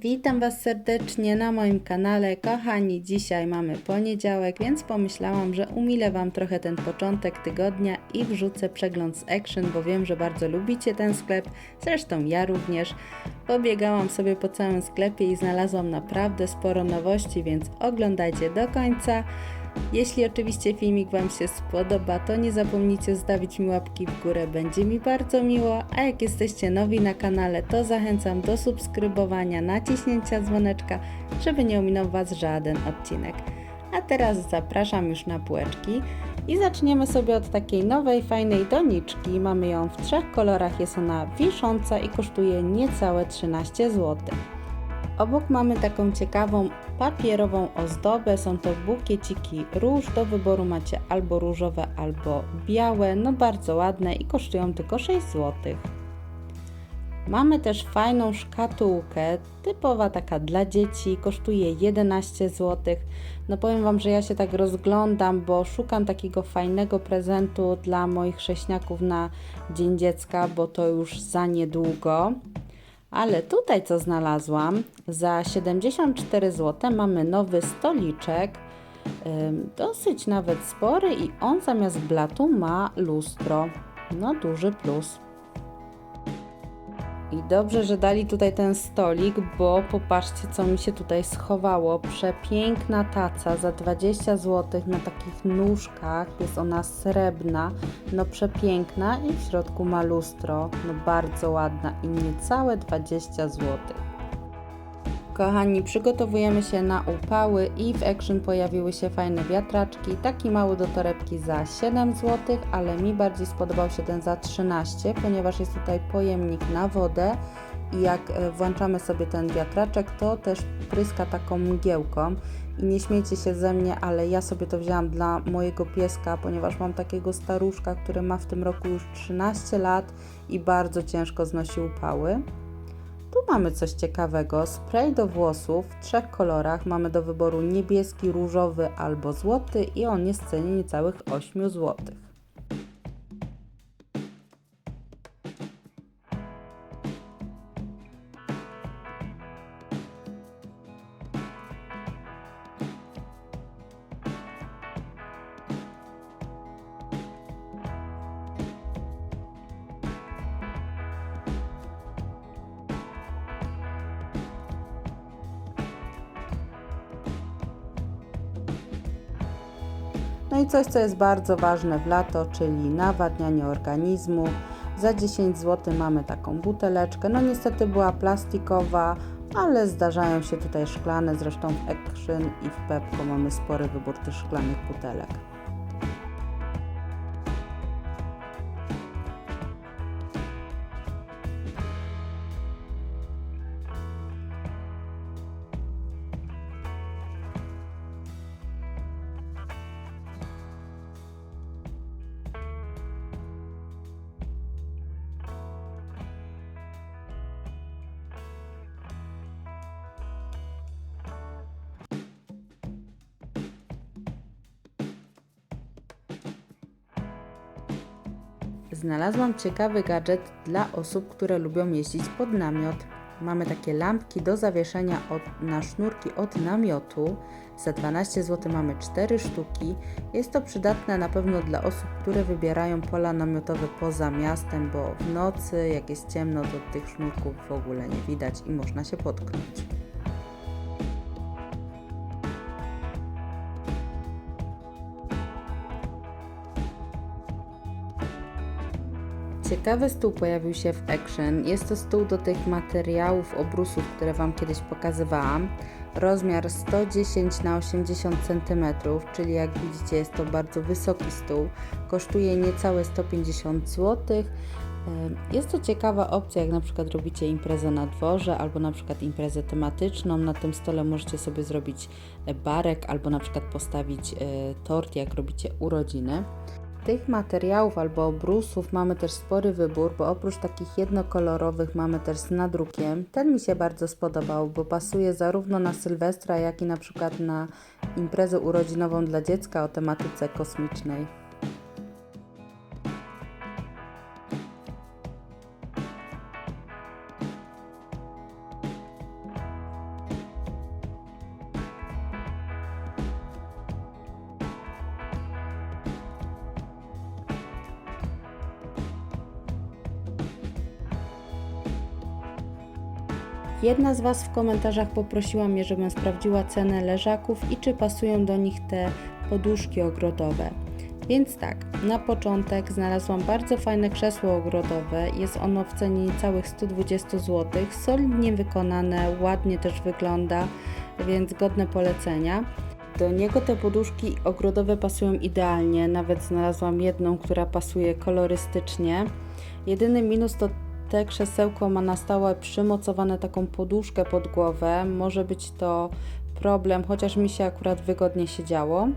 Witam Was serdecznie na moim kanale. Kochani, dzisiaj mamy poniedziałek, więc pomyślałam, że umilę Wam trochę ten początek tygodnia i wrzucę przegląd z Action, bo wiem, że bardzo lubicie ten sklep. Zresztą ja również. Pobiegałam sobie po całym sklepie i znalazłam naprawdę sporo nowości, więc oglądajcie do końca. Jeśli oczywiście filmik Wam się spodoba, to nie zapomnijcie zostawić mi łapki w górę, będzie mi bardzo miło. A jak jesteście nowi na kanale, to zachęcam do subskrybowania, naciśnięcia dzwoneczka, żeby nie ominął Was żaden odcinek. A teraz zapraszam już na półeczki i zaczniemy sobie od takiej nowej, fajnej doniczki. Mamy ją w trzech kolorach, jest ona wisząca i kosztuje niecałe 13 zł. Obok mamy taką ciekawą papierową ozdobę. Są to bukieciki róż. Do wyboru macie albo różowe, albo białe. No bardzo ładne i kosztują tylko 6 zł. Mamy też fajną szkatułkę, typowa taka dla dzieci, kosztuje 11 zł. No powiem Wam, że ja się tak rozglądam, bo szukam takiego fajnego prezentu dla moich chrześniaków na Dzień Dziecka, bo to już za niedługo. Ale tutaj co znalazłam, za 74 zł mamy nowy stoliczek, dosyć nawet spory i on zamiast blatu ma lustro. No duży plus. I dobrze, że dali tutaj ten stolik, bo popatrzcie, co mi się tutaj schowało. Przepiękna taca za 20 zł na takich nóżkach. Jest ona srebrna, no przepiękna i w środku ma lustro. No bardzo ładna i niecałe 20 zł. Kochani, przygotowujemy się na upały i w Action pojawiły się fajne wiatraczki. Taki mały do torebki za 7 zł, ale mi bardziej spodobał się ten za 13, ponieważ jest tutaj pojemnik na wodę i jak e, włączamy sobie ten wiatraczek, to też pryska taką mgiełką. I nie śmiejcie się ze mnie, ale ja sobie to wzięłam dla mojego pieska, ponieważ mam takiego staruszka, który ma w tym roku już 13 lat i bardzo ciężko znosi upały. Tu mamy coś ciekawego. Spray do włosów w trzech kolorach. Mamy do wyboru niebieski, różowy albo złoty i on jest w cenie niecałych 8 zł. No i coś, co jest bardzo ważne w lato, czyli nawadnianie organizmu. Za 10 zł mamy taką buteleczkę. No niestety była plastikowa, ale zdarzają się tutaj szklane. Zresztą w Action i w Pepko mamy spory wybór tych szklanych butelek. Znalazłam ciekawy gadżet dla osób, które lubią jeździć pod namiot. Mamy takie lampki do zawieszenia od, na sznurki od namiotu. Za 12 zł mamy 4 sztuki. Jest to przydatne na pewno dla osób, które wybierają pola namiotowe poza miastem, bo w nocy, jak jest ciemno, to tych sznurków w ogóle nie widać i można się potknąć. Ciekawy stół pojawił się w Action. Jest to stół do tych materiałów, obrusów, które Wam kiedyś pokazywałam. Rozmiar 110 na 80 cm, czyli jak widzicie jest to bardzo wysoki stół. Kosztuje niecałe 150 zł. Jest to ciekawa opcja, jak na przykład robicie imprezę na dworze albo na przykład imprezę tematyczną. Na tym stole możecie sobie zrobić barek albo na przykład postawić e, tort, jak robicie urodziny. Tych materiałów albo obrusów mamy też spory wybór, bo oprócz takich jednokolorowych mamy też z nadrukiem. Ten mi się bardzo spodobał, bo pasuje zarówno na Sylwestra, jak i na przykład na imprezę urodzinową dla dziecka o tematyce kosmicznej. Jedna z Was w komentarzach poprosiła mnie, żebym sprawdziła cenę leżaków i czy pasują do nich te poduszki ogrodowe. Więc tak, na początek znalazłam bardzo fajne krzesło ogrodowe. Jest ono w cenie niecałych 120 zł. Solidnie wykonane, ładnie też wygląda, więc godne polecenia. Do niego te poduszki ogrodowe pasują idealnie. Nawet znalazłam jedną, która pasuje kolorystycznie. Jedyny minus to te krzesełko ma na stałe przymocowane taką poduszkę pod głowę. Może być to problem, chociaż mi się akurat wygodnie siedziało.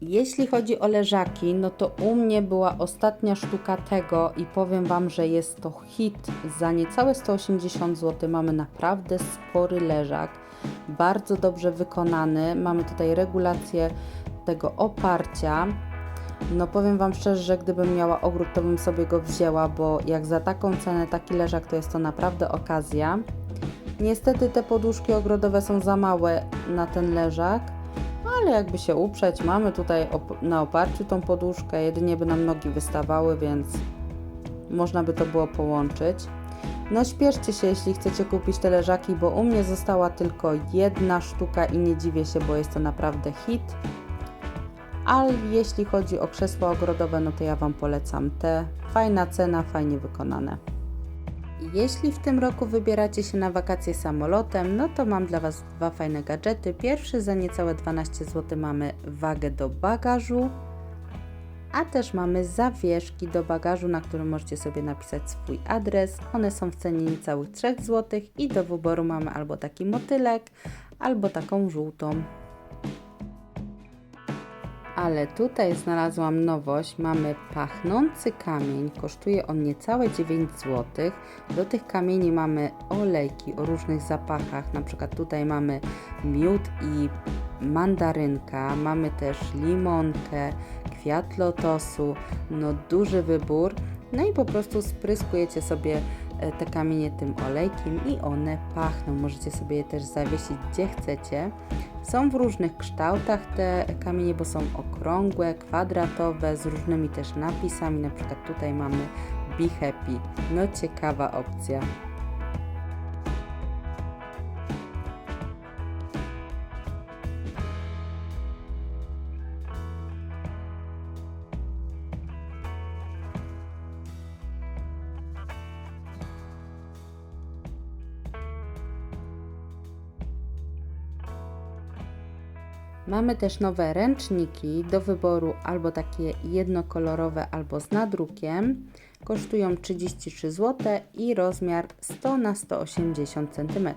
Jeśli chodzi o leżaki, no to u mnie była ostatnia sztuka tego i powiem Wam, że jest to hit. Za niecałe 180 zł mamy naprawdę spory leżak, bardzo dobrze wykonany. Mamy tutaj regulację tego oparcia. No powiem Wam szczerze, że gdybym miała ogród, to bym sobie go wzięła, bo jak za taką cenę taki leżak, to jest to naprawdę okazja. Niestety te poduszki ogrodowe są za małe na ten leżak, ale jakby się uprzeć, mamy tutaj op na oparciu tą poduszkę, jedynie by nam nogi wystawały, więc można by to było połączyć. No śpieszcie się, jeśli chcecie kupić te leżaki, bo u mnie została tylko jedna sztuka i nie dziwię się, bo jest to naprawdę hit. Ale jeśli chodzi o krzesła ogrodowe, no to ja Wam polecam te. Fajna cena, fajnie wykonane. Jeśli w tym roku wybieracie się na wakacje samolotem, no to mam dla Was dwa fajne gadżety. Pierwszy za niecałe 12 zł mamy wagę do bagażu, a też mamy zawieszki do bagażu, na którym możecie sobie napisać swój adres. One są w cenie niecałych 3 zł i do wyboru mamy albo taki motylek, albo taką żółtą. Ale tutaj znalazłam nowość. Mamy pachnący kamień. Kosztuje on niecałe 9 zł. Do tych kamieni mamy olejki o różnych zapachach. Na przykład tutaj mamy miód i mandarynka. Mamy też limonkę, kwiat lotosu. No duży wybór. No i po prostu spryskujecie sobie e, te kamienie tym olejkiem i one pachną. Możecie sobie je też zawiesić gdzie chcecie. Są w różnych kształtach te kamienie, bo są okrągłe, kwadratowe, z różnymi też napisami. Na przykład tutaj mamy Be Happy. No ciekawa opcja. Mamy też nowe ręczniki do wyboru albo takie jednokolorowe, albo z nadrukiem. Kosztują 33 zł i rozmiar 100 na 180 cm.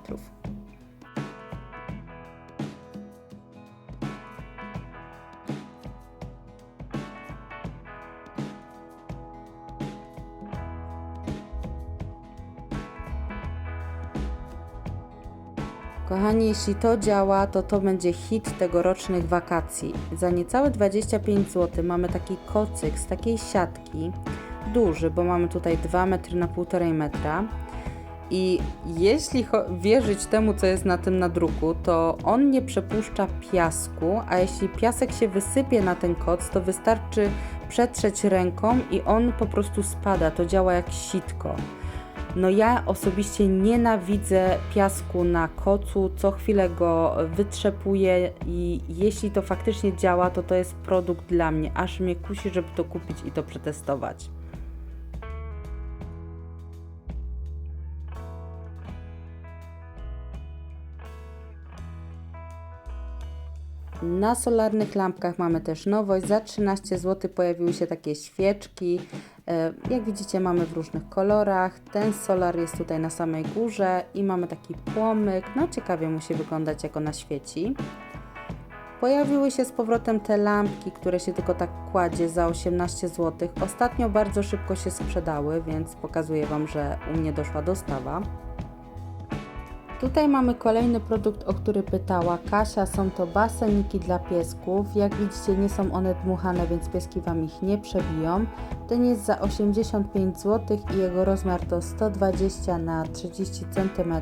Kochani, jeśli to działa, to to będzie hit tegorocznych wakacji. Za niecałe 25 zł mamy taki kocyk z takiej siatki, duży, bo mamy tutaj 2 metry na 1,5 metra. I jeśli wierzyć temu, co jest na tym nadruku, to on nie przepuszcza piasku, a jeśli piasek się wysypie na ten koc, to wystarczy przetrzeć ręką i on po prostu spada. To działa jak sitko. No ja osobiście nienawidzę piasku na kocu, co chwilę go wytrzepuję i jeśli to faktycznie działa, to to jest produkt dla mnie. Aż mnie kusi, żeby to kupić i to przetestować. Na solarnych lampkach mamy też nowość. Za 13 zł pojawiły się takie świeczki. E, jak widzicie, mamy w różnych kolorach. Ten solar jest tutaj na samej górze i mamy taki płomyk. No, ciekawie musi wyglądać, jak ona świeci. Pojawiły się z powrotem te lampki, które się tylko tak kładzie za 18 zł. Ostatnio bardzo szybko się sprzedały, więc pokazuję Wam, że u mnie doszła dostawa. Tutaj mamy kolejny produkt, o który pytała Kasia. Są to baseniki dla piesków. Jak widzicie, nie są one dmuchane, więc pieski Wam ich nie przebiją. Ten jest za 85 zł i jego rozmiar to 120 na 30 cm.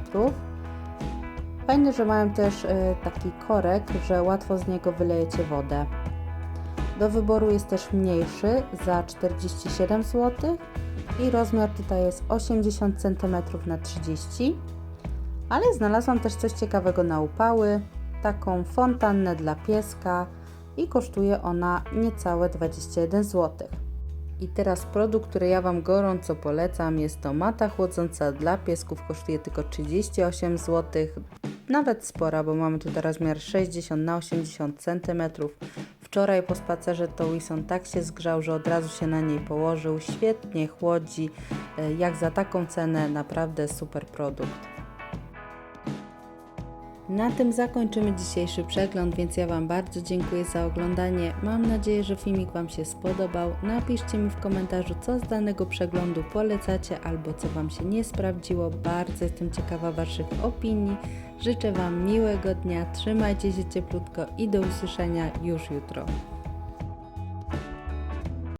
Fajne, że mają też y, taki korek, że łatwo z niego wylejecie wodę. Do wyboru jest też mniejszy za 47 zł i rozmiar tutaj jest 80 cm na 30 ale znalazłam też coś ciekawego na upały, taką fontannę dla pieska i kosztuje ona niecałe 21 zł. I teraz produkt, który ja Wam gorąco polecam, jest to mata chłodząca dla piesków, kosztuje tylko 38 zł. Nawet spora, bo mamy tutaj rozmiar 60 na 80 cm. Wczoraj po spacerze to Wilson tak się zgrzał, że od razu się na niej położył. Świetnie chłodzi, e, jak za taką cenę, naprawdę super produkt. Na tym zakończymy dzisiejszy przegląd, więc ja Wam bardzo dziękuję za oglądanie. Mam nadzieję, że filmik Wam się spodobał. Napiszcie mi w komentarzu, co z danego przeglądu polecacie albo co Wam się nie sprawdziło. Bardzo jestem ciekawa Waszych opinii. Życzę Wam miłego dnia, trzymajcie się cieplutko i do usłyszenia już jutro.